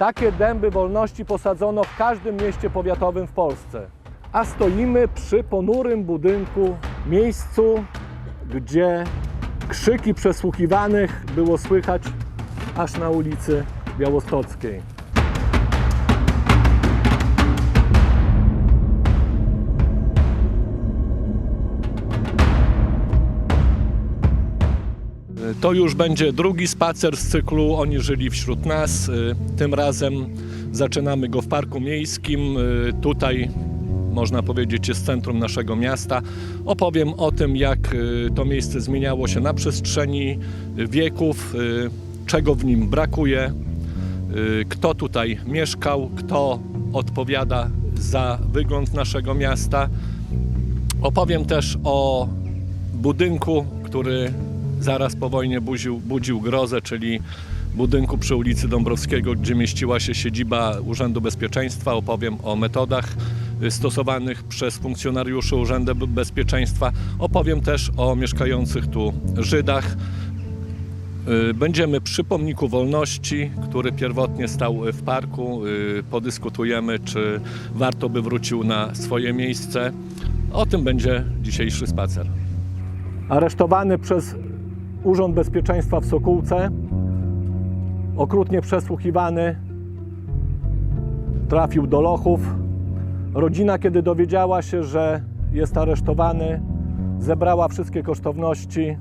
Takie dęby wolności posadzono w każdym mieście powiatowym w Polsce. A stoimy przy ponurym budynku, miejscu, gdzie krzyki przesłuchiwanych było słychać aż na ulicy Białostockiej. To już będzie drugi spacer z cyklu Oni żyli wśród nas. Y, Tym razem zaczynamy go w Parku Miejskim. Y, Tutaj można powiedzieć jest centrum naszego miasta. Opowiem o tym, jak y, to miejsce zmieniało się na przestrzeni wieków, czego w nim brakuje, kto tutaj mieszkał, kto odpowiada za wygląd naszego miasta. Opowiem też o budynku, który zaraz po wojnie budził, budził grozę, czyli budynku przy ulicy Dąbrowskiego, gdzie mieściła się siedziba Urzędu Bezpieczeństwa. Opowiem o metodach stosowanych przez funkcjonariuszy Urzędu Bezpieczeństwa. Opowiem też o mieszkających tu Żydach. Y, Będziemy przy pomniku wolności, który pierwotnie stał w parku. Y, Podyskutujemy, czy warto by wrócił na swoje miejsce. O tym będzie dzisiejszy spacer. Aresztowany przez Urząd Bezpieczeństwa w Sokółce, okrutnie przesłuchiwany, trafił do lochów. Rodzina, kiedy dowiedziała się, że jest aresztowany, zebrała wszystkie kosztowności,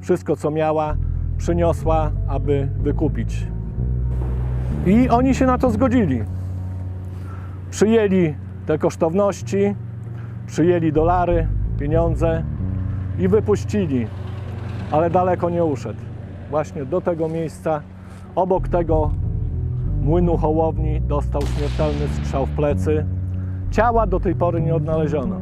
wszystko co miała, przyniosła, aby wykupić. I oni się na to zgodzili. Przyjęli te kosztowności, przyjęli dolary, pieniądze i wypuścili, ale daleko nie uszedł. Właśnie do tego miejsca, obok tego młynu Hołowni dostał śmiertelny strzał w plecy. Ciała do tej pory nie odnaleziono.